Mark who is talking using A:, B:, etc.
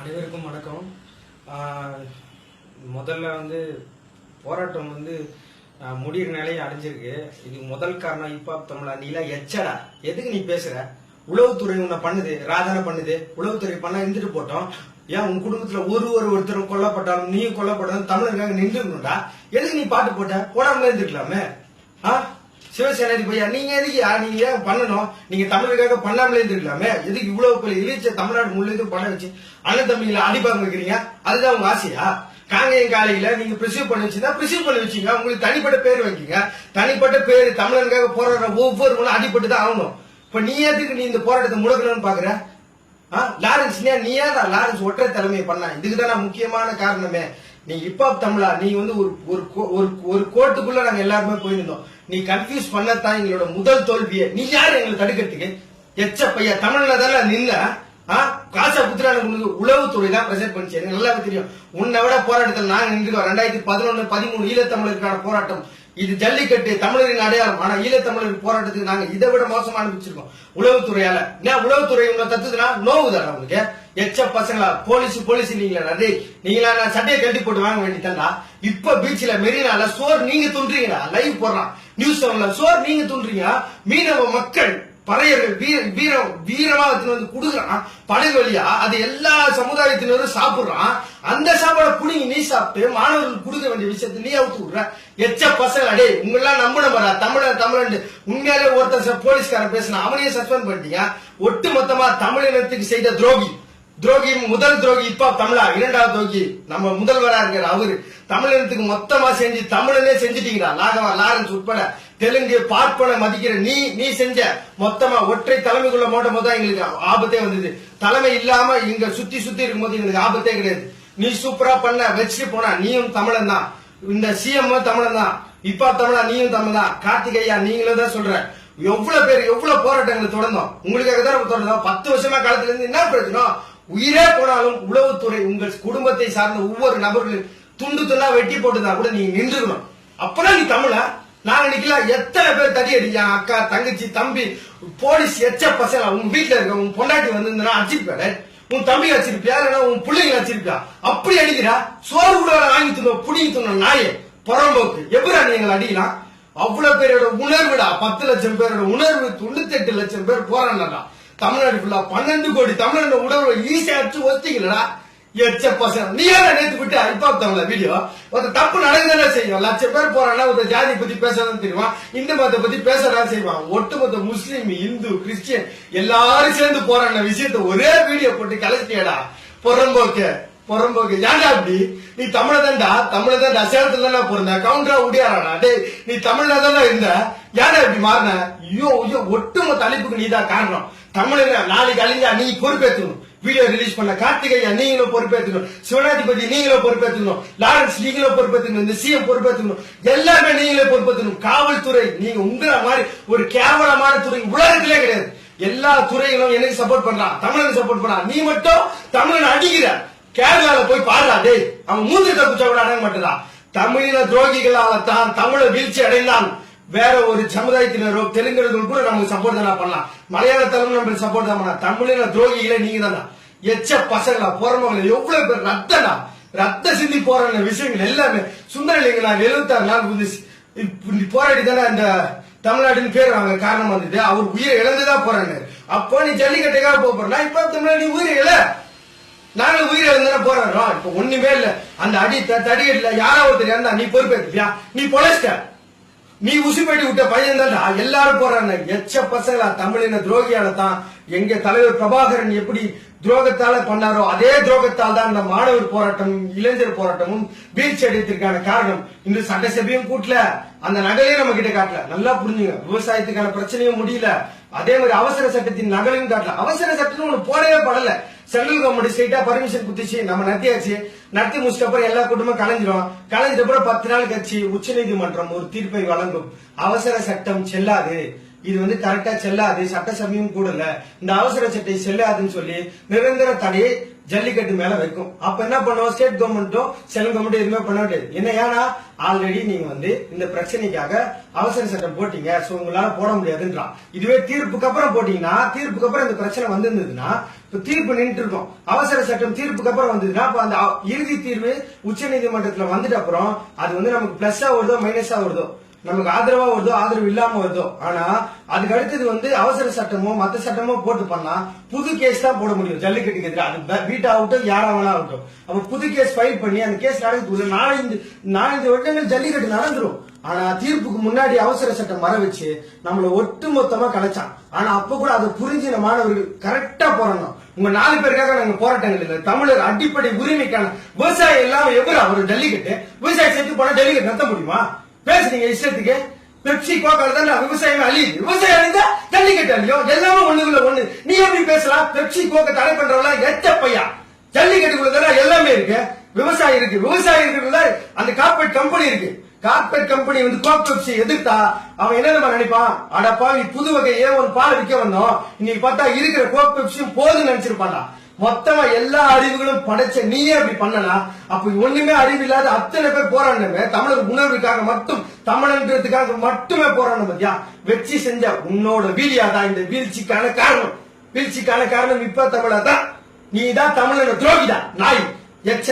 A: அனைவருக்கும் வணக்கம். முதல்ல வந்து போராட்டம் வந்து முடிகிற முடியிற நிலையை அடைஞ்சிருக்கு. இது முதல் காரணம் இப்போ தமிழா? நீலாம் எச்சடா? எதுக்கு நீ பேசுற? உளவுத்துறை உன்னை பண்ணுது ராஜான பண்ணுது. உளவுத்துறை பண்ணா இருந்துட்டு போட்டோம். ஏன் உன் குடும்பத்துல ஒரு ஒரு ஒருத்தரும் கொல்லப்பட்டாலும் நீயும் கொல்லப்பட்டாலும் தமிழருக்காக நின்றுக்கணும்டா? எதுக்கு நீ பாட்டு போட்ட? போடாம இருந்துக்கலாமே. ஆ? சிவசேனாதி நீங்க எதுக்கு நீங்க ஏன் பண்ணணும்? நீங்க தமிழருக்காக பண்ணாமலே இருந்திருக்கலாமே. எதுக்கு இவ்வளவு பெரிய இழிச்ச தமிழ்நாடு முழுவதும் பண்ண வச்சு அண்ணன் தம்பிகளை அடிப்பாங்க வைக்கிறீங்க? அதுதான் உங்க ஆசையா? காங்கேயம் காலையில நீங்க பிரிசீவ் பண்ணி வச்சுதான் பிரிசீவ் பண்ணி வச்சீங்க உங்களுக்கு தனிப்பட்ட பேர் வைக்கீங்க தனிப்பட்ட பேர் தமிழனுக்காக போராடுற ஒவ்வொருவங்களும் அடிபட்டு தான் ஆகணும். இப்ப நீ எதுக்கு நீ இந்த போராட்டத்தை முடக்கணும்னு பாக்குற? ஆ, லாரன்ஸ் நீ நீ ஏன் லாரன்ஸ் ஒற்றை தலைமையை பண்ண? இதுக்கு முக்கியமான காரணமே. நீ ஹிப்ஹாப் தமிழா நீ வந்து ஒரு ஒரு கோ- ஒரு ஒரு கோட்டுக்குள்ள நாங்க எல்லாருமே போயிருந்தோம். நீ கன்ஃபியூஸ் பண்ணத்தான் எங்களோட முதல் தோல்வியை. நீ யார் எங்களை தடுக்கிறதுக்கு? எச்ச பையா தமிழ்ல தானே நின்ன? ஆ, காசா புத்திரான உங்களுக்கு உளவுத்துறை தான் பிரசன்ட் பண்ணிச்சு. எனக்கு நல்லாவே தெரியும். உன்னை விட போராட்டத்தில் நாங்க நின்றுக்கோம் ரெண்டாயிரத்தி பதினொன்னு பதிமூணு ஈழத்தமிழருக்கான போராட்டம். இது ஜல்லிக்கட்டு தமிழரின் அடையாளம். ஆனா ஈழத்தமிழர் போராட்டத்துக்கு நாங்க இதை விட மோசமா அனுப்பிச்சிருக்கோம் உளவுத்துறையால. ஏன் உளவுத்துறை உங்களை தத்துதுன்னா நோவுதாடா உங்களுக்கு. எச்ச பசங்களா போலீஸ் போலீஸ் நீங்களா? டேய் நீங்களா நான் சட்டையை கட்டி போட்டு வாங்க வேண்டியதா இப்ப பீச்ல மெரினால சோர் நீங்க துன்றீங்களா லைவ் போடுறான். நியூஸ் செவன்ல சோர் நீங்க துன்றீங்க மீனவ மக்கள் பறையர்கள் வீர வீரம் வீரமா எடுத்துட்டு வந்து குடுக்குறான் படகு வழியா அது எல்லா சமுதாயத்தினரும் சாப்பிடுறான். அந்த சாப்பாடை புடிங்கி நீ சாப்பிட்டு மாணவர்களுக்கு கொடுக்க வேண்டிய விஷயத்தை நீ அவுத்து விடுற. எச்ச பசங்க அடே உங்களெல்லாம் நம்பின பாரா தமிழ தமிழன் உண்மையாலே ஒருத்தர் போலீஸ்காரன் பேசினா அவனையே சஸ்பெண்ட் பண்ணிட்டீங்க ஒட்டு மொத்தமா தமிழினத்துக்கு செய்த துரோகி. துரோகி முதல் துரோகி இப்ப தமிழா? இரண்டாவது துரோகி. நம்ம முதல்வரா இருக்கிற அவரு. தமிழினத்துக்கு மொத்தமா செஞ்சு தமிழனே செஞ்சுட்டீங்களா? லாகவா லாரன்ஸ் உட்பட. தெலுங்கு பார்ப்பன மதிக்கிற நீ நீ செஞ்ச மொத்தமா ஒற்றை தலைமைக்குள்ள மோட்டும் போது தான் எங்களுக்கு ஆபத்தே வந்தது. தலைமை இல்லாம இங்க சுத்தி சுத்தி இருக்கும்போது எங்களுக்கு ஆபத்தே கிடையாது. நீ சூப்பரா பண்ண வச்சுட்டு போனா நீயும் தமிழன் தான். இந்த சிஎம் தமிழன் தான். இப்பா தமிழா நீயும் தமிழ் தான். கார்த்திகையா நீங்களும் தான் சொல்ற. எவ்வளவு பேர் எவ்வளவு போராட்டங்களை தொடர்ந்தோம். உங்களுக்காக தான் தொடர்ந்தோம். பத்து வருஷமா காலத்துல இருந்து என்ன பிரச்சனை? உயிரே போனாலும் உளவுத்துறை உங்கள் குடும்பத்தை சார்ந்த ஒவ்வொரு நபர்களும் துண்டு துண்டா வெட்டி போட்டுதான் கூட நீங்க நின்றுக்கணும். அப்பதான் நீ தமிழா? நாங்க எத்தனை பேர் தடி அடிக்க அக்கா தங்கச்சி தம்பி போலீஸ் எச்ச பசங்க உன் வீட்டுல இருக்க உன் பொண்டாட்டி வந்திருந்தா அடிச்சிருப்பாரு உன் தம்பி வச்சிருப்பியா? இல்லைன்னா உன் பிள்ளைங்க வச்சிருப்பியா? அப்படி அடிக்கிறா? சோறு கூட வாங்கி தந்தோம் புடிங்கி தந்தோம் நாயே புறம்போக்கு. எப்படா நீங்க அடிக்கலாம்? அவ்வளவு பேரோட உணர்வுடா. பத்து லட்சம் பேரோட உணர்வு தொண்ணூத்தி எட்டு லட்சம் பேர் போறாங்கடா தமிழ்நாடு ஃபுல்லா பன்னெண்டு கோடி தமிழோட உணர்வை ஈஸியா அடிச்சு ஒத்திக்கலடா. எச்ச பசங்க. நீ ஏன் நேத்து விட்டு இப்ப தமிழ வீடியோ ஒரு தப்பு நடக்குதானே செய்யும் லட்சம் பேர் போறானா ஒரு ஜாதி பத்தி பேசதான் தெரியுமா? இந்து மதத்தை பத்தி பேசதான் செய்வான். ஒட்டுமொத்த முஸ்லீம் இந்து கிறிஸ்டியன் எல்லாரும் சேர்ந்து போறான விஷயத்த ஒரே வீடியோ போட்டு கலச்சிட்டியடா புறம்போக்கு புறம்போக்கு. ஏன்டா அப்படி நீ தமிழதான்டா தமிழதான் சேலத்துல தானே பிறந்த. கவுண்டரா உடியாராடா. டேய் நீ தமிழ்ல தானே இருந்த. ஏன்டா இப்படி மாறின? ஐயோ ஐயோ ஒட்டுமொத்த அழிப்புக்கு நீதான் காரணம். தமிழக நாளைக்கு அழிஞ்சா நீ பொறுப்பேற்றணும் வீடியோ ரிலீஸ் பண்ண கார்த்திகையா நீங்களும் பொறுப்பேற்றுக்கணும் சிவனாதிபதி நீங்களும் பொறுப்பேற்றுக்கணும் லாரன்ஸ் நீங்களும் பொறுப்பேற்றுக்கணும் இந்த சிஎம் பொறுப்பேற்றுக்கணும் எல்லாமே நீங்களே பொறுப்பேற்றணும் காவல்துறை நீங்க உங்களை மாதிரி ஒரு கேவலமான துறை உலகத்திலே கிடையாது. எல்லா துறைகளும் எனக்கு சப்போர்ட் பண்றான் தமிழனுக்கு சப்போர்ட் பண்றான் நீ மட்டும் தமிழன் அடிக்கிற. கேரளால போய் பாடுறா டேய். அவன் மூன்று தப்பு கூட அடங்க மாட்டேதா தமிழின துரோகிகளால தான் தமிழ வீழ்ச்சி அடைந்தான். வேற ஒரு சமுதாயத்தினரோ தெலுங்கர்கள் கூட நமக்கு சப்போர்ட் தானே பண்ணலாம். மலையாள தமிழ் நம்மளுக்கு சப்போர்ட் தான் பண்ணலாம். தமிழின துரோகிகளே நீங்க தானா? எச்ச பசங்களா போறவங்க எவ்வளவு பேர் ரத்தனா? ரத்த சிந்தி போராடின விஷயங்கள் எல்லாமே சுந்தரலிங்கனா எழுபத்தாறு நாள் புதுசு போராடி தானே அந்த தமிழ்நாட்டின் பேர் அவங்க காரணம் வந்தது அவர் உயிரை இழந்துதான் போறாங்க அப்போ நீ ஜல்லிக்கட்டுக்காக போக போறா இப்ப தமிழ்நாடு நீ உயிரை இழ. நாங்க உயிரை இழந்துதான் போராடுறோம் இப்ப ஒண்ணுமே இல்ல. அந்த அடி த- தடி அடியில யாரோ ஒருத்தர் இறந்தா நீ பொறுப்பேற்பியா நீ பொழைச்சிட்ட. நீ உசுப்பேட்டி விட்ட பையன் தான் எல்லாரும் போறாங்க. எச்ச பசங்களா தமிழின துரோகியால தான் எங்க தலைவர் பிரபாகரன் எப்படி துரோகத்தால பண்ணாரோ அதே துரோகத்தால் தான் இந்த மாணவர் போராட்டம் இளைஞர் போராட்டமும் வீழ்ச்சி அடையத்திற்கான காரணம். இன்று சட்டசபையும் கூட்டல. அந்த நகலையும் நம்ம கிட்ட காட்டல. நல்லா புரிஞ்சுங்க. விவசாயத்துக்கான பிரச்சனையும் முடியல. அதே மாதிரி அவசர சட்டத்தின் நகலையும் காட்டல. அவசர சட்டம்னு ஒண்ணு போடவே படல. சென்ட்ரல் கவர்மெண்ட் ஸ்டேட்டா பர்மிஷன் குத்திச்சு நம்ம நடத்தியாச்சு. நடத்தி முடிச்சிட்ட அப்புறம் எல்லா கூட்டமும் கலைஞ்சிரும். கலைஞ்சிட்ட அப்புறம் பத்து நாள் கட்சி உச்ச நீதிமன்றம் ஒரு தீர்ப்பை வழங்கும். அவசர சட்டம் செல்லாது. இது வந்து கரெக்டா செல்லாது சட்டசபையும் கூடல இந்த அவசர சட்டை செல்லாதுன்னு சொல்லி நிரந்தர தடையை ஜல்லிக்கட்டு மேல வைக்கும். அப்ப என்ன பண்ணுவோம்? ஸ்டேட் கவர்மெண்ட்டும் சென்ட்ரல் கவர்மெண்ட் எதுவுமே பண்ண முடியாது. என்ன ஏன்னா ஆல்ரெடி நீங்க வந்து இந்த பிரச்சனைக்காக அவசர சட்டம் போட்டீங்க. சோ உங்களால போட முடியாதுன்றான். இதுவே தீர்ப்புக்கு அப்புறம் போட்டீங்கன்னா தீர்ப்புக்கு அப்புறம் இந்த பிரச்சனை வந்திருந்ததுன்னா இப்ப தீர்ப்பு நின்று இருக்கும். அவசர சட்டம் தீர்ப்புக்கு அப்புறம் வந்ததுன்னா அப்ப அந்த இறுதி தீர்வு உச்ச நீதிமன்றத்துல வந்துட்ட அப்புறம் அது வந்து நமக்கு பிளஸ்ஸா வருதோ மைனஸா வருதோ? நமக்கு ஆதரவா வருதோ ஆதரவு இல்லாம வருதோ. ஆனா அதுக்கு அடுத்தது வந்து அவசர சட்டமோ மத்த சட்டமோ போட்டு பண்ணா புது கேஸ் தான் போட முடியும். ஜல்லிக்கட்டுக்கு எதிராக அது பீட் ஆகட்டும் யாரா வேணா ஆகட்டும். அப்ப புது கேஸ் ஃபைல் பண்ணி அந்த கேஸ் நடக்குது நாலஞ்சு நாலஞ்சு வருடங்கள் ஜல்லிக்கட்டு நடந்துரும். ஆனா தீர்ப்புக்கு முன்னாடி அவசர சட்டம் வர வச்சு நம்மள ஒட்டு மொத்தமா கலைச்சான். ஆனா அப்ப கூட அதை புரிஞ்சின மாணவர்கள் கரெக்டா போறணும். உங்க நாலு பேருக்காக நாங்க போராட்டங்கள் இல்லை. தமிழர் அடிப்படை உரிமைக்கான விவசாயம் எல்லாம் எவ்வளவு அவர் ஜல்லிக்கட்டு விவசாயம் செஞ்சு போனா ஜல்லிக்கட்டு நடத்த முடியுமா? பேசுறீங்க இஷ்டத்துக்கு? பெப்சி கோக்கால தான் விவசாயம் அழியுது விவசாயம் அழிந்தா ஜல்லிக்கட்டு அழியும். எல்லாமே ஒண்ணுக்குள்ள ஒண்ணு. நீ எப்படி பேசலாம்? பெப்சி கோக்க தடை பண்றவங்களா? எச்ச பையா. ஜல்லிக்கட்டுக்குள்ள தானே எல்லாமே இருக்கு. விவசாயம் இருக்கு. விவசாயம் இருக்கிறதுல அந்த கார்பரேட் கம்பெனி இருக்கு. கார்பரேட் கம்பெனி வந்து கோக் பெப்சி எதிர்த்தா அவன் என்ன நம்ம நினைப்பான்? அடப்பா நீ புது வகை ஏன் ஒரு பால் விற்க வந்தோம். இன்னைக்கு பார்த்தா இருக்கிற கோக் பெப்சியும் போதும் நினைச்சிருப்பான்டா. மொத்தமா எல்லா அறிவுகளும் படைச்ச நீயே அப்படி பண்ணலாம் அப்ப ஒண்ணுமே அறிவு இல்லாத அத்தனை பேர் போராடணுமே? தமிழர் உணர்வுக்காக மட்டும் தமிழன்றதுக்காக மட்டுமே போராடணும் பத்தியா? வெற்றி செஞ்ச உன்னோட வீலியா தான் இந்த வீழ்ச்சிக்கான காரணம். வீழ்ச்சிக்கான காரணம் இப்ப தமிழா தான். நீ தான் தமிழன துரோகிதா நாய். எச்ச.